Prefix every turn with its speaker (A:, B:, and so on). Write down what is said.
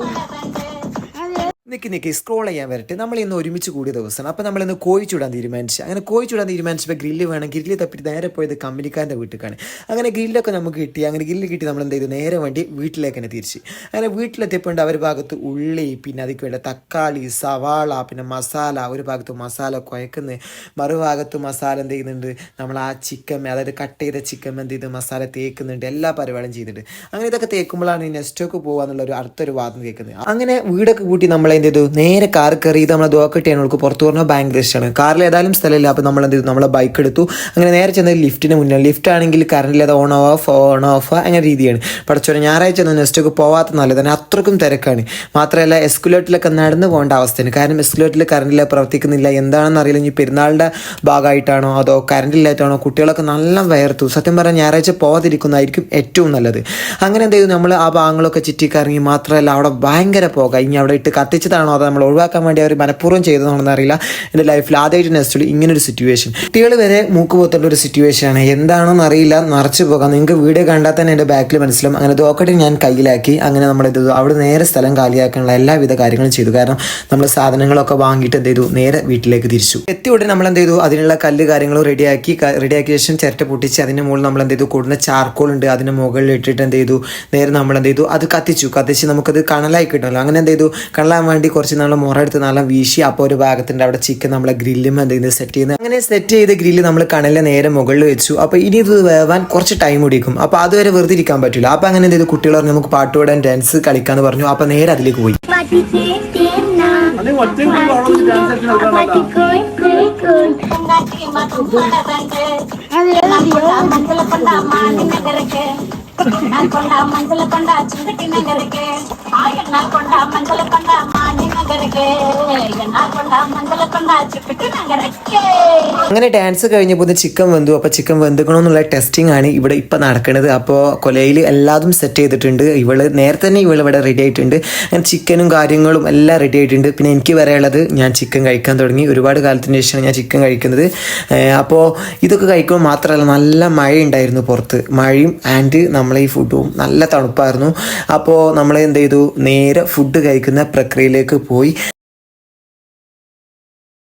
A: Obrigada. നിൽക്കി scroll ചെയ്യാൻ വരട്ടെ. നമ്മൾ ഇന്ന് ഒരുമിച്ച് കൂടിയ ദിവസമാണ്. അപ്പോൾ നമ്മൾ ഇന്ന് കോഴി ചൂടാൻ തീരുമാനിച്ചു. അങ്ങനെ കോഴി ചൂടാൻ തീരുമാനിച്ചപ്പോൾ ഗ്രില്ല് വേണം. ഗ്രില്ല് തപ്പിട്ട് നേരെ പോയത് കമ്പനിക്കാരന്റെ വീട്ടിലേക്കാണ്. അങ്ങനെ ഗ്രില്ലൊക്കെ നമുക്ക് കിട്ടി. അങ്ങനെ ഗ്രില്ല് കിട്ടി നമ്മൾ എന്ത് ചെയ്തു? നേരെ വേണ്ടി വീട്ടിലേക്ക് തന്നെ തിരിച്ച്. അങ്ങനെ വീട്ടിലെത്തിയപ്പോൾ അവർ ഭാഗത്ത് ഉള്ളി പിന്നെ അതിക്ക് വേണ്ട തക്കാളി സവാള പിന്നെ മസാല. ഒരു ഭാഗത്ത് മസാല കുഴക്കുന്നത് മറുഭാഗത്ത് മസാല എന്ത് ചെയ്യുന്നുണ്ട്? നമ്മൾ ആ ചിക്കൻ അതായത് കട്ട് ചെയ്ത ചിക്കൻ എന്ത് ചെയ്ത്? മസാല തേക്കുന്നുണ്ട്. എല്ലാ പരിപാടിയും ചെയ്യുന്നുണ്ട് അങ്ങനെ ഇതൊക്കെ തേക്കുമ്പോഴാണ് നെസ്റ്റോക്ക് പോകാന്നുള്ള ഒരു അടുത്തൊരു വാദം കേൾക്കുന്നത്. അങ്ങനെ വീടൊക്കെ കൂട്ടി എന്ത് ചെയ്തു നേരെ കാർ കയറി ഇത് നമ്മളെ ദോക്കട്ടിയാണ് അവൾക്ക് പുറത്തു പറഞ്ഞാൽ ഭയങ്കര ഇഷ്ടമാണ് കാറിൽ ഏതായാലും സ്ഥലമില്ല. അപ്പോൾ നമ്മൾ എന്ത് ചെയ്തു? നമ്മളെ ബൈക്ക് എടുത്തു. അങ്ങനെ നേരെ ചെന്നത് ലിഫ്റ്റിന് മുന്നേ ലിഫ്റ്റ് ആണെങ്കിൽ കറണ്ടില്ലാതെ ഓൺ ഓഫ് ഓൺ ഓഫ് അങ്ങനെ രീതിയാണ്. പഠിച്ചോടെ ഞായറാഴ്ച ഒന്ന് നെസ്റ്റൊക്കെ പോവാത്ത തന്നെ. അത്രക്കും തിരക്കാണ്. മാത്രമല്ല എസ്കുലേറ്റിലൊക്കെ നടന്ന് പോകേണ്ട അവസ്ഥയാണ്. കാരണം എസ്കുലേറ്റിൽ കറണ്ടില്ല പ്രവർത്തിക്കുന്നില്ല. എന്താണെന്ന് അറിയില്ല. ഇനി പെരുന്നാളിന്റെ ഭാഗമായിട്ടാണോ അതോ കറണ്ട് ഇല്ലായിട്ടാണോ കുട്ടികളൊക്കെ നല്ല വയർത്തു. സത്യം പറഞ്ഞാൽ ഞായറാഴ്ച പോകാതിരിക്കുന്നതായിരിക്കും ഏറ്റവും നല്ലത്. അങ്ങനെ എന്ത് ചെയ്തു? നമ്മൾ ആ ഭാഗങ്ങളൊക്കെ ചുറ്റിക്കറങ്ങി മാത്രമല്ല അവിടെ ഭയങ്കര പോക. ഇനി അവിടെ ഇട്ട് കത്തിച്ചതാണോ അത് നമ്മൾ ഒഴിവാക്കാൻ വേണ്ടി അവർ മനഃപൂർവം ചെയ്തതാണെന്ന് അറിയില്ല. എന്റെ ലൈഫിൽ ആദ്യമായിട്ട് നെക്സ്റ്റ് ഇങ്ങനെ ഒരു സിറ്റുവേഷൻ കുട്ടികൾ വരെ മൂക്ക് പോത്തേണ്ട ഒരു സിറ്റുവേഷൻ ആണ്. എന്താണെന്ന് അറിയില്ല. നിറച്ച് പോകാം. നിങ്ങൾക്ക് വീഡിയോ കണ്ടാൽ തന്നെ എന്റെ ബാക്കിൽ മനസ്സിലും അങ്ങനെ ദോക്കട്ടി ഞാൻ കയ്യിലാക്കി. അങ്ങനെ നമ്മൾ ഇത് അവിടെ നേരെ സ്ഥലം കാലിയാക്കാനുള്ള എല്ലാവിധ കാര്യങ്ങളും ചെയ്തു. കാരണം നമ്മൾ സാധനങ്ങളൊക്കെ വാങ്ങിയിട്ട് എന്ത് ചെയ്തു? നേരെ വീട്ടിലേക്ക് തിരിച്ചു. എത്തി ഉടനെ നമ്മൾ എന്ത് ചെയ്തു? അതിനുള്ള കല്ല് കാര്യങ്ങളും റെഡിയാക്കി റെഡിയാക്കിയ ശേഷം ചിരട്ട പൊട്ടിച്ച് അതിന് മുകളിൽ നമ്മൾ എന്ത് ചെയ്തു? കൂടുന്ന ചാർക്കോൾ ഉണ്ട്. അതിന് മുകളിൽ ഇട്ടിട്ട് എന്ത് ചെയ്തു? നേരെ നമ്മൾ എന്ത് ചെയ്തു? അത് കത്തിച്ചു. കത്തിച്ച് നമുക്കത് കണലായി കിട്ടുമല്ലോ. അങ്ങനെ എന്ത് ചെയ്തു? കണലാൻ വേണ്ടി കുറച്ച് നാൾ മുറ എടുത്ത് നല്ല വീശി അപ്പോൾ ഒരു ഭാഗത്തിന്റെ അവിടെ ചിക്കൻ നമ്മളെ ഗ്രില്ലും എന്ത് ചെയ്യുന്നത് സെറ്റ് ചെയ്യുന്നത്. അങ്ങനെ സെറ്റ് ചെയ്ത് ഗ്രില്ല് നമ്മൾ കണലിലെ നേരെ മുകളിൽ വെച്ചു. അപ്പോൾ ഇനി ഇത് വേവാൻ കുറച്ച് ടൈം പിടിക്കും. അപ്പോൾ അതുവരെ വെറുതെ ഇരിക്കാൻ പറ്റില്ല. അപ്പോൾ അങ്ങനെ എന്തെങ്കിലും കുട്ടികൾ പറഞ്ഞു നമുക്ക് പാട്ട് പാടാൻ ഡാൻസ് കളിക്കാന്ന് പറഞ്ഞു. അപ്പോൾ നേരെ അതിലേക്ക് പോയി.
B: కొండ நான் கொண்டா மஞ்சள் கொண்டா சிங்கட்டி நகருக்கு ஆயுள் நான் கொண்டா மஞ்சள் கொண்டா மானி
A: അങ്ങനെ ഡാൻസ് കഴിഞ്ഞപ്പോൾ ചിക്കൻ വെന്തു. അപ്പൊ ചിക്കൻ വെന്തുക്കണമെന്നുള്ള ടെസ്റ്റിംഗ് ആണ് ഇവിടെ ഇപ്പൊ നടക്കുന്നത് അപ്പോൾ കൊലയിൽ എല്ലാതും സെറ്റ് ചെയ്തിട്ടുണ്ട്. ഇവൾ നേരത്തെ തന്നെ ഇവൾ ഇവിടെ റെഡി ആയിട്ടുണ്ട്. അങ്ങനെ ചിക്കനും കാര്യങ്ങളും എല്ലാം റെഡി ആയിട്ടുണ്ട്. പിന്നെ എനിക്ക് പറയാനുള്ളത് ഞാൻ ചിക്കൻ കഴിക്കാൻ തുടങ്ങി. ഒരുപാട് കാലത്തിന് ശേഷമാണ് ഞാൻ ചിക്കൻ കഴിക്കുന്നത്. അപ്പോൾ ഇതൊക്കെ കഴിക്കുമ്പോൾ മാത്രമല്ല നല്ല മഴ ഉണ്ടായിരുന്നു പുറത്ത്. മഴയും ആൻഡ് നമ്മളെ ഈ ഫുഡും നല്ല തണുപ്പായിരുന്നു. അപ്പോൾ നമ്മൾ എന്ത് ചെയ്തു? നേരെ ഫുഡ് കഴിക്കുന്ന പ്രക്രിയയിലേക്ക് പോകും പോയി